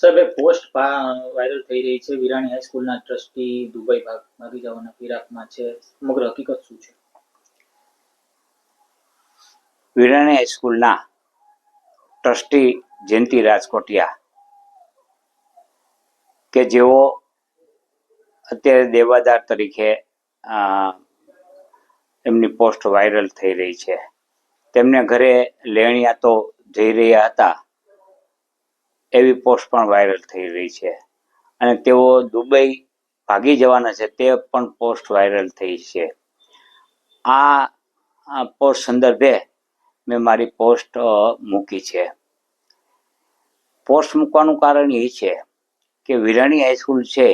સાહેબ post viral થઈ રહી છે. વિરાણી હાઈસ્કૂલના ટ્રસ્ટી દુબઈ ભાગ, ભાગી જવાના ફિરાકમાં છે. સમગ્ર હકીકત શું છે? વિરાણી હાઈસ્કૂલના ટ્રસ્ટી જયંતિ રાજકોટિયા કે જેઓ અત્યારે દેવાદાર તરીકે એમની પોસ્ટ વાયરલ થઈ રહી છે. તેમને ઘરે લેણિયા તો જઈ રહ્યા હતા. એવી પોસ્ટ પણ વાયરલ થઈ રહી છે. અને તેઓ દુબઈ ભાગી જવાના છે, તે પણ પોસ્ટ વાયરલ થઈ છે. આ પોસ્ટ સંદર્ભે મેં મારી પોસ્ટ મૂકી છે. પોસ્ટ મૂકવાનું કારણ એ છે કે વિરાણી હાઈસ્કૂલ છે,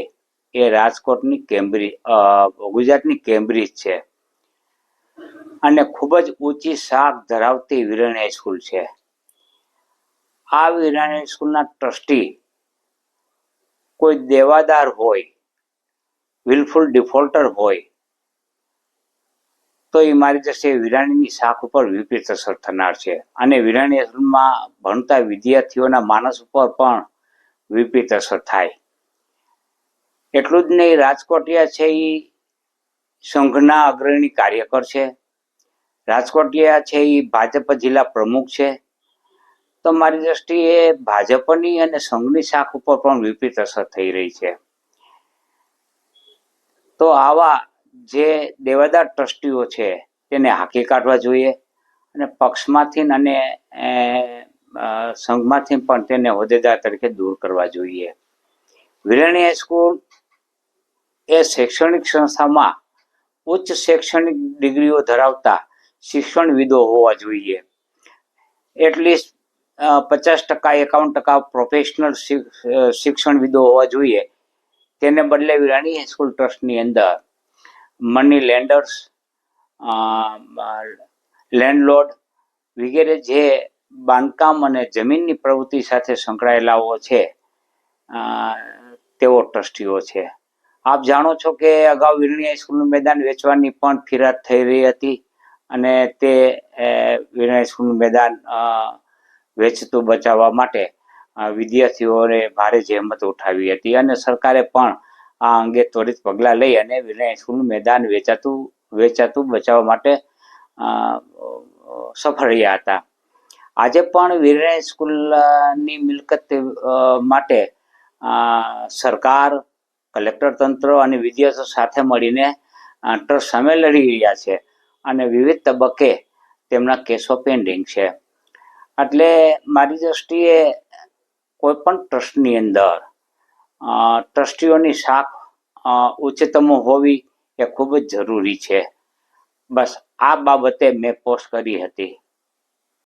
એ રાજકોટની કેમ્બ્રિજ ગુજરાતની કેમ્બ્રિજ છે. અને ખૂબ જ ઊંચી શાખ ધરાવતી વિરાણી હાઈસ્કૂલ છે. આ વિરાણી સ્કૂલના ટ્રસ્ટી કોઈ દેવાદાર હોય વિલફુલ ડિફોલ્ટર હોય, તો એ મારી દ્રષ્ટિએ વિરાણીની શાખ ઉપર વિપરીત અસર થનાર છે. અને વિરાણી સ્કૂલમાં ભણતા વિદ્યાર્થીઓના માનસ ઉપર પણ વિપરીત અસર થાય. એટલું જ નહીં, રાજકોટિયા છે એ સંઘના અગ્રણી કાર્યકર છે. રાજકોટિયા છે એ ભાજપ જિલ્લા પ્રમુખ છે. તો મારી દ્રષ્ટિએ ભાજપની અને સંઘની શાખ ઉપર પણ વિપરીત અસર થઈ રહી છે. તો આવા જે દેવાદાર ટ્રસ્ટીઓ છે, તેને હાંકી કાઢવા જોઈએ અને પક્ષમાંથી અને સંઘમાંથી પણ તેને હોદ્દેદાર તરીકે દૂર કરવા જોઈએ. વિરણી હાઈસ્કૂલ એ શૈક્ષણિક સંસ્થામાં ઉચ્ચ શૈક્ષણિક ડિગ્રીઓ ધરાવતા શિક્ષણવિદો હોવા જોઈએ. એટલીસ્ટ પચાસ ટકા એકાવન ટકા પ્રોફેશનલ શિક્ષણવિદો હોવા જોઈએ. તેને બદલે વિરાણી હાઈસ્કૂલ ટ્રસ્ટની અંદર મની લેન્ડર્સ લેન્ડલોડ વગેરે જે બાંધકામ અને જમીનની પ્રવૃત્તિ સાથે સંકળાયેલાઓ છે તેઓ ટ્રસ્ટીઓ છે. આપ જાણો છો કે અગાઉ વિરણી હાઈસ્કૂલનું મેદાન વેચવાની પણ ફિરાદ થઈ રહી હતી અને તે વિરણી હાઈસ્કૂલનું મેદાન વેચતું બચાવવા માટે વિદ્યાર્થીઓએ ભારે જહેમત ઉઠાવી હતી અને સરકારે પણ આ અંગે ત્વરિત પગલાં લઈ અને સ્કૂલ મેદાન વેચાતું વેચાતું બચાવવા માટે સફળ રહ્યા હતા. આજે પણ વિરણી સ્કૂલની મિલકત માટે સરકાર, કલેક્ટર તંત્ર અને વિદ્યાર્થીઓ સાથે મળીને ટ્રસ્ટ સામે લડી રહ્યા છે અને વિવિધ તબક્કે તેમના કેસો પેન્ડિંગ છે. એટલે મારી દ્રષ્ટિએ કોઈ પણ ટ્રસ્ટની અંદર ટ્રસ્ટીઓની શાખ ઉચ્ચતમ હોવી એ ખૂબ જ જરૂરી છે. બસ આ બાબતે મેં પોસ્ટ કરી હતી.